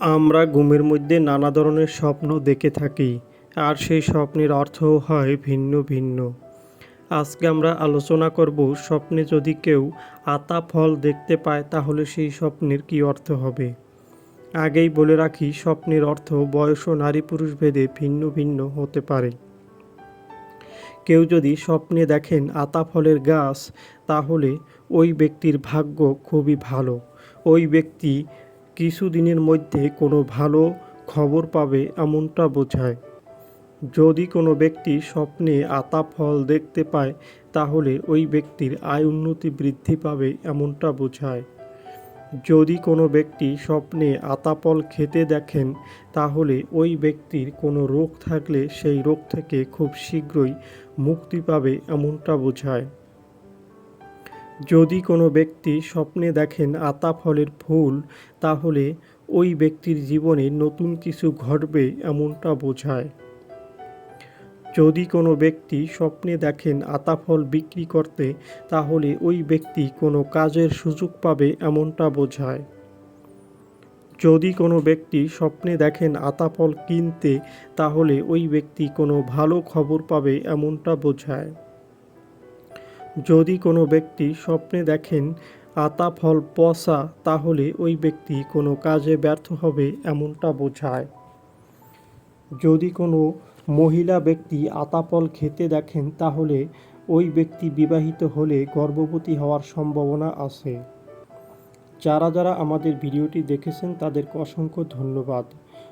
আমরা ঘুমের মধ্যে নানা ধরনের স্বপ্ন দেখে থাকি, আর সেই স্বপ্নের অর্থও হয় ভিন্ন ভিন্ন। আজকে আমরা আলোচনা করব স্বপ্নে যদি কেউ আতা ফল দেখতে পায়, তাহলে সেই স্বপ্নের কী অর্থ হবে? আগেই বলে রাখি, স্বপ্নের অর্থ বয়স ও নারী পুরুষ ভেদে ভিন্ন ভিন্ন হতে পারে। কেউ যদি স্বপ্নে দেখেন আতা ফলের গাছ, তাহলে ওই ব্যক্তির ভাগ্য খুবই ভালো। ওই ব্যক্তি কিছুদিনের মধ্যে কোনো ভালো খবর পাবে এমনটা বোঝায়। যদি কোনো ব্যক্তি স্বপ্নে আতা ফল দেখতে পায়, তাহলে ওই ব্যক্তির আয় উন্নতি বৃদ্ধি পাবে এমনটা বোঝায়। যদি কোনো ব্যক্তি স্বপ্নে আতা ফল খেতে দেখেন, তাহলে ওই ব্যক্তির কোনো রোগ থাকলে সেই রোগ থেকে খুব শীঘ্রই মুক্তি পাবে এমনটা বোঝায়। যদি কোনো ব্যক্তি স্বপ্নে দেখেন আতা ফলের ফুল, তাহলে ওই ব্যক্তির জীবনে নতুন কিছু ঘটবে এমনটা বোঝায়। যদি কোনো ব্যক্তি স্বপ্নে দেখেন আতা ফল বিক্রি করতে, তাহলে ওই ব্যক্তি কোনো কাজের সুযোগ পাবে এমনটা বোঝায়। যদি কোনো ব্যক্তি স্বপ্নে দেখেন আতা ফল কিনতে, তাহলে ওই ব্যক্তি কোনো ভালো খবর পাবে এমনটা বোঝায়। যদি কোনো ব্যক্তি স্বপ্নে দেখেন আতা ফল পচা তাহলে ওই ব্যক্তি কোনো কাজে ব্যর্থ হবে এমনটা বোঝায়। যদি কোনো মহিলা ব্যক্তি আতা ফল খেতে দেখেন, তাহলে ওই ব্যক্তি বিবাহিত হলে গর্ভবতী হওয়ার সম্ভাবনা আছে। যারা যারা আমাদের ভিডিওটি দেখেছেন, তাদেরকে অসংখ্য ধন্যবাদ।